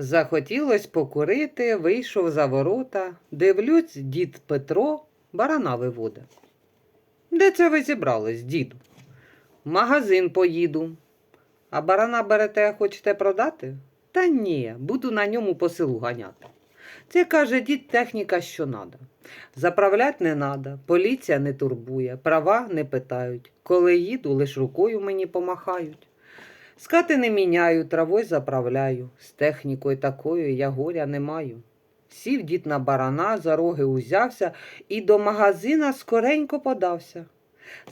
Захотілось покурити, вийшов за ворота, дивлюсь, дід Петро барана виводе. Де це ви зібрались, діду? В магазин поїду. А барана берете, хочете продати? Та ні, буду на ньому по селу ганяти. Це каже дід техніка, що надо. Заправлять не надо, поліція не турбує, права не питають. Коли їду, лиш рукою мені помахають. Скати не міняю, травою заправляю. З технікою такою я горя не маю. Сів дід на барана, за роги узявся і до магазина скоренько подався.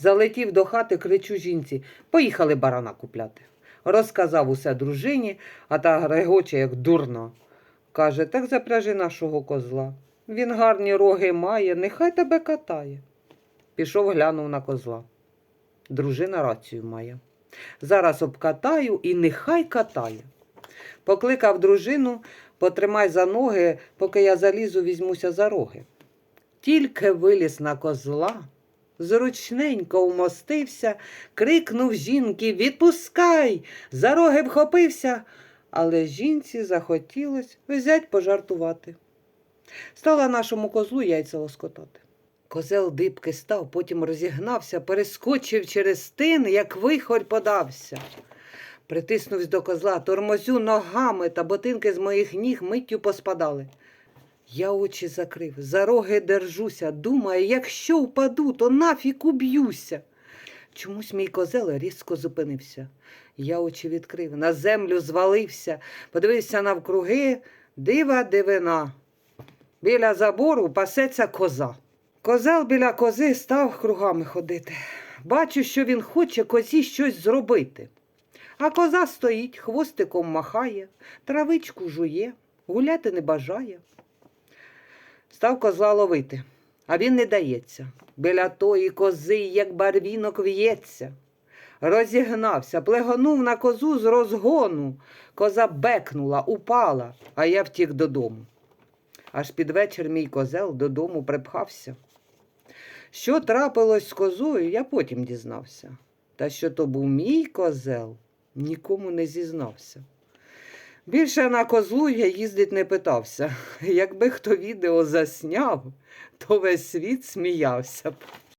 Залетів до хати, кричу жінці поїхали барана купляти. Розказав усе дружині, а та грегоче, як дурна. Каже, так запряжи нашого козла. Він гарні роги має, нехай тебе катає. Пішов глянув на козла. Дружина рацію має. Зараз обкатаю і нехай катає. Покликав дружину, потримай за ноги, поки я залізу, візьмуся за роги. Тільки виліз на козла, зручненько умостився, крикнув жінки Відпускай! За роги вхопився. Але жінці захотілось взять пожартувати. Стала нашому козлу яйця лоскотати. Козел дибки став, потім розігнався, перескочив через тин, як вихорь подався. Притиснувся до козла, тормозю ногами, та ботинки з моїх ніг миттю поспадали. Я очі закрив, за роги держуся, думаю, якщо впаду, то нафіг уб'юся. Чомусь мій козел різко зупинився. Я очі відкрив, на землю звалився, подивився навкруги, дива дивина. Біля забору пасеться коза. Козел біля кози став кругами ходити. Бачу, що він хоче козі щось зробити. А коза стоїть, хвостиком махає, травичку жує, гуляти не бажає. Став козла ловити, а він не дається. Біля тої кози, як барвінок в'ється. Розігнався, плегонув на козу з розгону. Коза бекнула, упала, а я втік додому. Аж під вечір мій козел додому припхався. Що трапилось з козою, я потім дізнався. Та що то був мій козел, нікому не зізнався. Більше на козлу я їздить не питався. Якби хто відео засняв, то весь світ сміявся б.